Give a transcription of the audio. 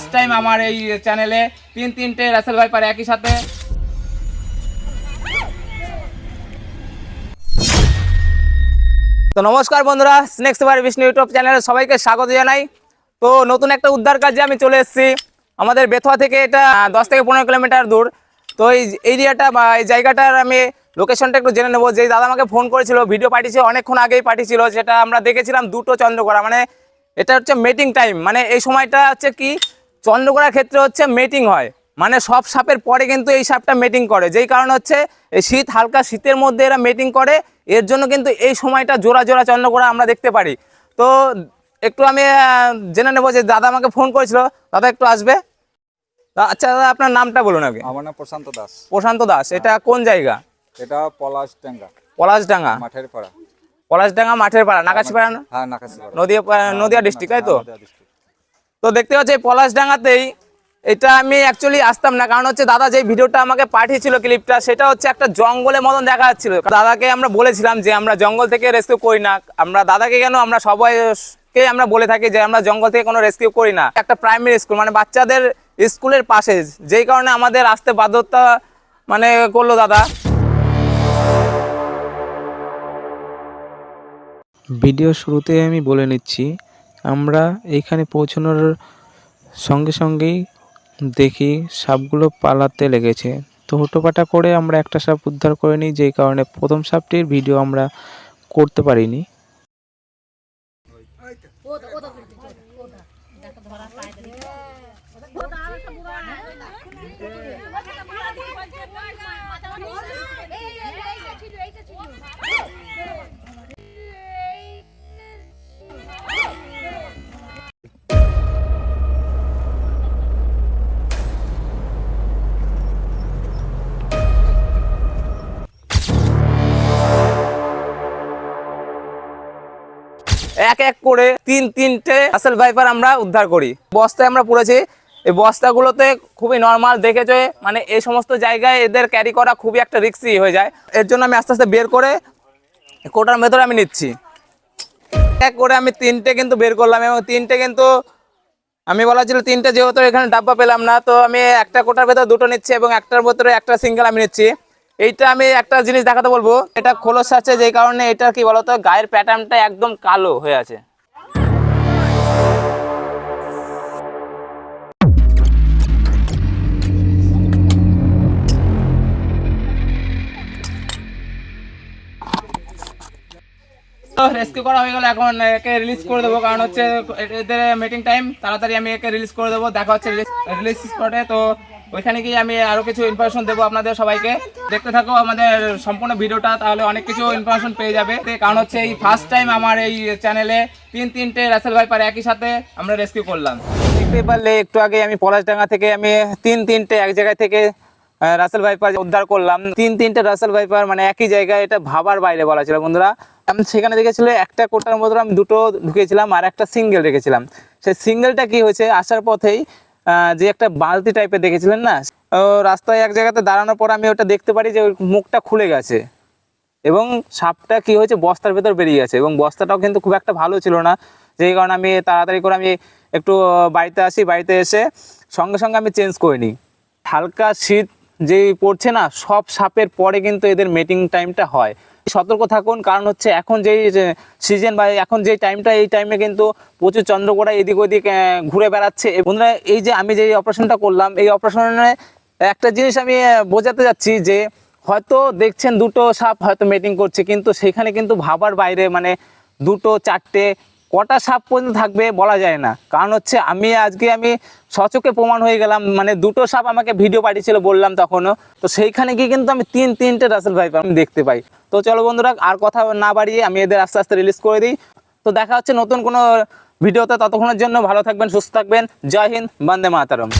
First time আমার এই চ্যানেলে তিন তিনটে রাসেল ভাই ভাইপার একই সাথে। তো নমস্কার বন্ধুরা স্নেক্স বার বিষ্ণু ইউটিউব চ্যানেলে সবাইকে স্বাগত জানাই। তো নতুন একটা উদ্ধার কাজে আমি চলে এসেছি। আমাদের বেথুয়া থেকে এটা দশ থেকে পনেরো কিলোমিটার দূর। তো এই এরিয়াটা বা এই জায়গাটার আমি লোকেশনটা একটু জেনে নেব। যে দাদা আমাকে ফোন করেছিল ভিডিও পাঠিয়েছে, অনেকক্ষণ আগেই পাঠিয়েছিল। যেটা আমরা দেখেছিলাম দুটো চন্দ্রকোড়া মানে এটা হচ্ছে মেটিং টাইম মানে এই সময়টা হচ্ছে কি চন্দ্রকোড়ার ক্ষেত্রে হচ্ছে মেটিং হয়। মানে সব সাপের পরে কিন্তু এই সাপটা মেটিং করে। যেই কারণ হচ্ছে এই শীত হালকা শীতের মধ্যে এরা মেটিং করে। এর জন্য কিন্তু এই সময়টা জোড়া জোড়া চন্দ্রকোড়া আমরা দেখতে পারি। তো একটু আমি জেনে নেব যে দাদা আমাকে ফোন করেছিল। দাদা একটু আসবে? আচ্ছা দাদা আপনার নামটা বলুন আগে। আমার নাম প্রশান্ত দাস। প্রশান্ত দাস এটা কোন জায়গা? এটা পলাশ ডাঙ্গা পলাশডাঙ্গা মাঠের পাড়া পলাশডাঙ্গা মাঠের পাড়া নাকাশিপাড়া না? হ্যাঁ নাকাশি পাড়া নদিয়া নদিয়া ডিস্ট্রিক্ট তাই তো। তো দেখতে পাচ্ছি পলাশডাঙ্গাতেই এটা আমি অ্যাকচুয়ালি আসতাম না, কারণ হচ্ছে দাদা যে ভিডিওটা আমাকে পাঠিয়েছিল ক্লিপটা সেটা হচ্ছে একটা জঙ্গলের মতন দেখা যাচ্ছিল। দাদাকে আমরা বলেছিলাম যে আমরা জঙ্গল থেকে রেস্কিউ করি না, আমরা দাদাকে কেন আমরা সবাইকে আমরা বলে থাকি যে আমরা জঙ্গল থেকে কোনো রেস্কিউ করি না। একটা প্রাইমারি স্কুল মানে বাচ্চাদের স্কুলের পাশে, যেই কারণে আমাদের আসতে বাধ্যতা মানে করল দাদা। ভিডিও শুরুতে আমি বলে নিচ্ছি আমরা এইখানে পৌঁছানোর সঙ্গে সঙ্গেই দেখি সাপগুলো পালাতে লেগেছে। তো হুটোপাটা করে আমরা একটা সাপ উদ্ধার করে নিই, যেই কারণে প্রথম সাপটির ভিডিও আমরা করতে পারিনি। এক এক করে তিন তিনটে আসল ভাইপার আমরা উদ্ধার করি। বস্তায় আমরা পড়েছি। এই বস্তাগুলোতে খুবই নর্মাল দেখেছ মানে এই সমস্ত জায়গায় এদের ক্যারি করা খুবই একটা রিক্সি হয়ে যায়। এর জন্য আমি আস্তে আস্তে বের করে কোটার ভেতরে আমি নিচ্ছি। এক করে আমি তিনটে কিন্তু বের করলাম এবং তিনটে কিন্তু আমি বলা ছিল তিনটে, যেহেতু এখানে ডাব্বা পেলাম না, তো আমি একটা কোটার ভেতরে দুটো নিচ্ছি এবং একটার ভেতরে একটা সিঙ্গেল আমি নিচ্ছি। এইটা আমি একটা জিনিস দেখাতে বলব। এটা খোলস আছে, যেই কারণে এটা কি বলতো, গায়ের প্যাটার্নটা একদম কালো হয়ে আছে। রেস্কিউ করা হয়ে গেল, এখন একে রিলিজ করে দেবো। কারণ হচ্ছে এদের মিটিং টাইম তাড়াতাড়ি আমি একে রিলিজ করে দেবো। দেখা হচ্ছে রিলিজ স্পটে তো ওইখানে গিয়ে আমি আরও কিছু ইনফরমেশন দেবো আপনাদের সবাইকে। দেখতে থাকো আমাদের সম্পূর্ণ ভিডিওটা, তাহলে অনেক কিছু ইনফরমেশন পেয়ে যাবে। কারণ হচ্ছে এই ফার্স্ট টাইম আমার এই চ্যানেলে তিন তিনটে রাসেল ভাইপার একই সাথে আমরা রেস্কিউ করলাম। দেখতে পারলে একটু আগে আমি পলাশডাঙ্গা থেকে আমি তিন তিনটে এক জায়গা থেকে রাসেল ভাইপার উদ্ধার করলাম। তিন তিনটে রাসেল ভাইপার মানে একই জায়গায় এটা ভাবার বাইরে বলা ছিল বন্ধুরা। আমি সেখানে দেখেছিল একটা কোটার মধ্যে আমি দুটো ঢুকেছিলাম আর একটা সিঙ্গেল রেখেছিলাম। সেই সিঙ্গেলটা কি হয়েছে? আসার পথেই যে একটা বালতি টাইপের দেখেছিলেন না? রাস্তায় এক জায়গাতে দাঁড়ানোর পর আমি ওটা দেখতে পারি যে মুখটা খুলে গেছে। এবং সাপটা কি হয়েছে? বস্তার ভেতর বেরিয়ে গেছে। এবং বস্তাটাও কিন্তু খুব একটা ভালো ছিল না। যেই কারণে আমি তাড়াতাড়ি করে আমি একটু বাড়িতে আসি। বাড়িতে এসে সঙ্গে সঙ্গে আমি চেঞ্জ করে নিই। হালকা শীত যেই পড়ছে না, সব সাপের পরে কিন্তু এদের মিটিং টাইমটা হয়। সতর্ক থাকুন, কারণ হচ্ছে এখন যেই সিজন বা এখন যেই টাইমটা এই টাইমে কিন্তু প্রচুর চন্দ্রকোড়া এদিক ওদিক ঘুরে বেড়াচ্ছে। বন্ধুরা, এই যে আমি যে অপারেশনটা করলাম, এই অপারেশনে একটা জিনিস আমি বোঝাতে যাচ্ছি যে হয়তো দেখছেন দুটো সাপ হয়তো মিটিং করছে, কিন্তু সেখানে কিন্তু ভাবার বাইরে মানে দুটো, চারটে কটা সাপ পর্যন্ত থাকবে বলা যায় না। কারণ হচ্ছে আমি আজকে আমি সচকে প্রমাণ হয়ে গেলাম মানে দুটো সাপ আমাকে ভিডিও পাঠিয়েছিল বললাম তখনও। তো সেইখানে গিয়ে কিন্তু আমি তিন, তিনটে রাসেল ভাই আমি দেখতে পাই। তো চলো বন্ধুরা, আর কথা না বাড়িয়ে আমি এদের আস্তে আস্তে রিলিজ করে দিই। তো দেখা হচ্ছে নতুন কোনো ভিডিওতে, ততক্ষণের জন্য ভালো থাকবেন, সুস্থ থাকবেন। জয় হিন্দ, বন্দে মাতারম।